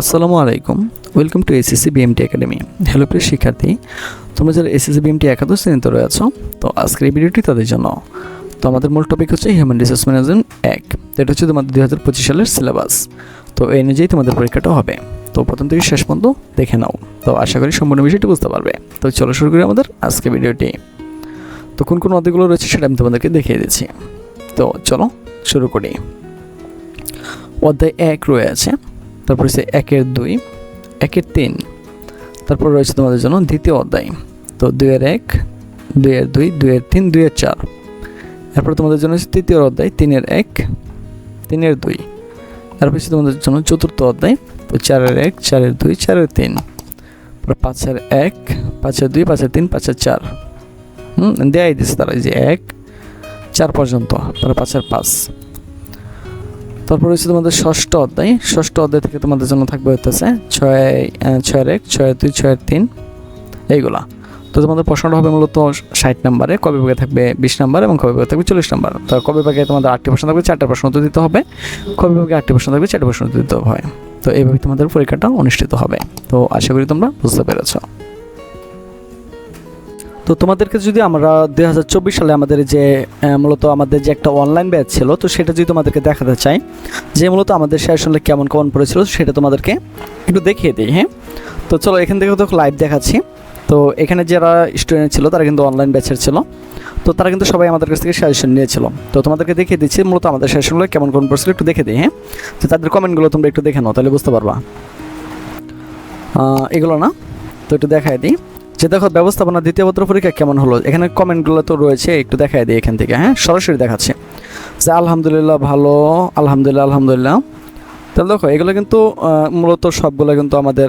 আসসালামু আলাইকুম। Welcome to SSC BMT academy hello প্রিয় শিক্ষার্থী। তোমরা যারা এসএসসি বিএমটি একাদশ শ্রেণীতে রয়েছ, তো আজকের এই ভিডিওটি তাদের জন্য। তো আমাদের মূল টপিক হচ্ছে হিউম্যান রিসোর্স ম্যানেজমেন্ট এক। তো এটা হচ্ছে তোমাদের দুই হাজার পঁচিশ সালের সিলেবাস তো এই অনুযায়ী তোমাদের পরীক্ষাটা হবে। তো প্রথম থেকে শেষ পর্যন্ত দেখে নাও। তো আশা করি সম্পূর্ণ বিষয়টি বুঝতে পারবে। তো চলো শুরু করি আমাদের আজকে ভিডিওটি। তো কোন কোন অধ্যায়গুলো রয়েছে সেটা আমি তোমাদেরকে দেখিয়ে দিচ্ছি। তো চলো শুরু করি। অধ্যায় এক রয়েছে তারপর হচ্ছে একের দুই, একের তিন। তারপর রয়েছে তোমাদের জন্য দ্বিতীয় অধ্যায়। তো দুইয়ের এক, দুইয়ের দুই, দুইয়ের তিন, দুইয়ের চার। এরপর তোমাদের জন্য হচ্ছে তৃতীয় অধ্যায়, তিনের এক, তিনের দুই। তারপর হচ্ছে তোমাদের জন্য চতুর্থ অধ্যায়, তো চারের এক, চারের দুই, চারের তিন। তারপর পাঁচের এক, পাঁচের দুই, পাঁচের তিন, পাঁচের চার। হুম, দেয়াই দিচ্ছে তারা যে এক, চার পর্যন্ত, তারপর পাঁচের পাঁচ। তারপর হচ্ছে তোমাদের ষষ্ঠ অধ্যায়। ষষ্ঠ অধ্যায় থেকে তোমাদের জন্য থাকবে হতেছে ছয় ছয়ের এক ছয়ের দুই, ছয়ের তিন, এইগুলা। তো তোমাদের প্রশ্নটা হবে মূলত ষাট নাম্বারে, কবে ভাগে থাকবে বিশ নাম্বার এবং কবে ভাগে থাকবে চল্লিশ নাম্বার। তো কবে ভাগে তোমাদের আটটি প্রশ্ন থাকবে? চারটে প্রশ্ন উত্তর দিতে হবে। কবে ভাগে আটটি প্রশ্ন থাকবে? চারটে প্রশ্ন উত্তর দিতে হবে। তো এইভাবে তোমাদের পরীক্ষাটা অনুষ্ঠিত হবে। তো আশা করি তোমরা বুঝতে পেরেছ। তো তোমাদেরকে যদি আমরা দুই হাজার চব্বিশ সালে আমাদের যে মূলত আমাদের যে একটা অনলাইন ব্যাচ ছিল, তো সেটা যদি তোমাদেরকে দেখাতে চাই, যে মূলত আমাদের শেষ শুনলে কেমন কেমন পড়েছিল, সেটা তোমাদেরকে একটু দেখিয়ে দিই হ্যাঁ? তো চলো, এখান থেকে তো লাইভ দেখাচ্ছি। তো এখানে যারা স্টুডেন্ট ছিল, তারা কিন্তু অনলাইন ব্যাচের ছিল। তো তারা কিন্তু সবাই আমাদের কাছ থেকে সাজেশন নিয়েছিল। তো তোমাদেরকে দেখিয়ে দিচ্ছি, মূলত আমাদের সাজেশনগুলো কেমন কেমন পড়ছিল, একটু দেখে দিই হ্যাঁ? তো তাদের কমেন্টগুলো তোমরা একটু দেখে নাও, তাহলে বুঝতে পারবা। এগুলো না? তো একটু দেখায় দিই। যে দেখো ব্যবস্থাপনা দ্বিতীয় পত্র পরীক্ষা কেমন হলো? এখানে কমেন্টগুলো তো রয়েছে, একটু দেখায় দিই এখান থেকে হ্যাঁ? সরাসরি দেখাচ্ছে। যে আলহামদুলিল্লাহ ভালো, আলহামদুলিল্লাহ আলহামদুলিল্লাহ। তাহলে দেখো, এগুলো কিন্তু মূলত সবগুলো কিন্তু আমাদের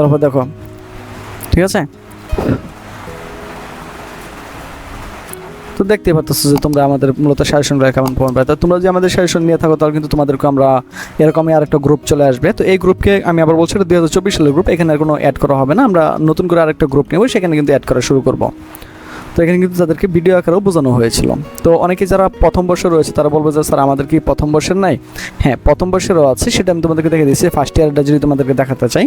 তারপর দেখো। ঠিক আছে? তো দেখতে পাচ্ছ যে তোমরা আমাদের মূলত সাজেশনগুলো কেমন পাবে তো তোমরা যদি আমাদের সাজেশন নিয়ে থাকো, তাহলে কিন্তু তোমাদেরকে আমরা এরকমই আরেকটা গ্রুপ চলে আসবে। তো এই গ্রুপকে আমি আবার বলছি দুই হাজার চব্বিশ সালের গ্রুপ এখানে আর কোনো অ্যাড করা হবে না। আমরা নতুন করে আরেকটা গ্রুপ নেব, সেখানে কিন্তু অ্যাড করা শুরু করব। তো এখানে কিন্তু তাদেরকে ভিডিও আকারেও বোঝানো হয়েছিল। তো অনেকে যারা প্রথম বর্ষে রয়েছে, তারা বলবে যে, স্যার, আমাদের কি প্রথম বর্ষের নাই? হ্যাঁ প্রথম বর্ষেরও আছে, সেটা আমি তোমাদেরকে দেখে দিয়েছি। ফার্স্ট ইয়ারটা যদি তোমাদেরকে দেখাতে চাই।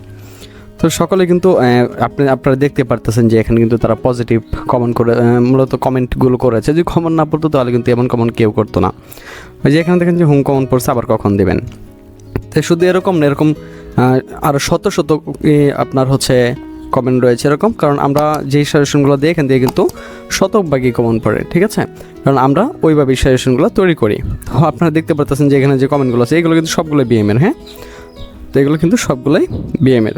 তো সকলে কিন্তু আপনি, আপনারা দেখতে পারতেছেন যে এখানে কিন্তু তারা পজিটিভ কমেন্ট করে মূলত কমেন্টগুলো করেছে। যদি কমন না পড়তো, তাহলে কিন্তু এমন কমন কেউ করতো না। ওই যে এখানে দেখেন যে হুম কমন পড়ছে, আবার কখন দেবেন? তো শুধু এরকম না, এরকম আরও শত শত আপনার হচ্ছে কমেন্ট রয়েছে এরকম। কারণ আমরা যেই সাজেশনগুলো দিই, এখান থেকে কিন্তু শতভাগই কমন পড়ে, ঠিক আছে? কারণ আমরা ওইভাবেই সাজেশনগুলো তৈরি করি। আপনারা দেখতে পারতেছেন যে এখানে যে কমেন্টগুলো আছে, এগুলো কিন্তু সবগুলো বিএমের হ্যাঁ? তো এগুলো কিন্তু সবগুলোই বিএমের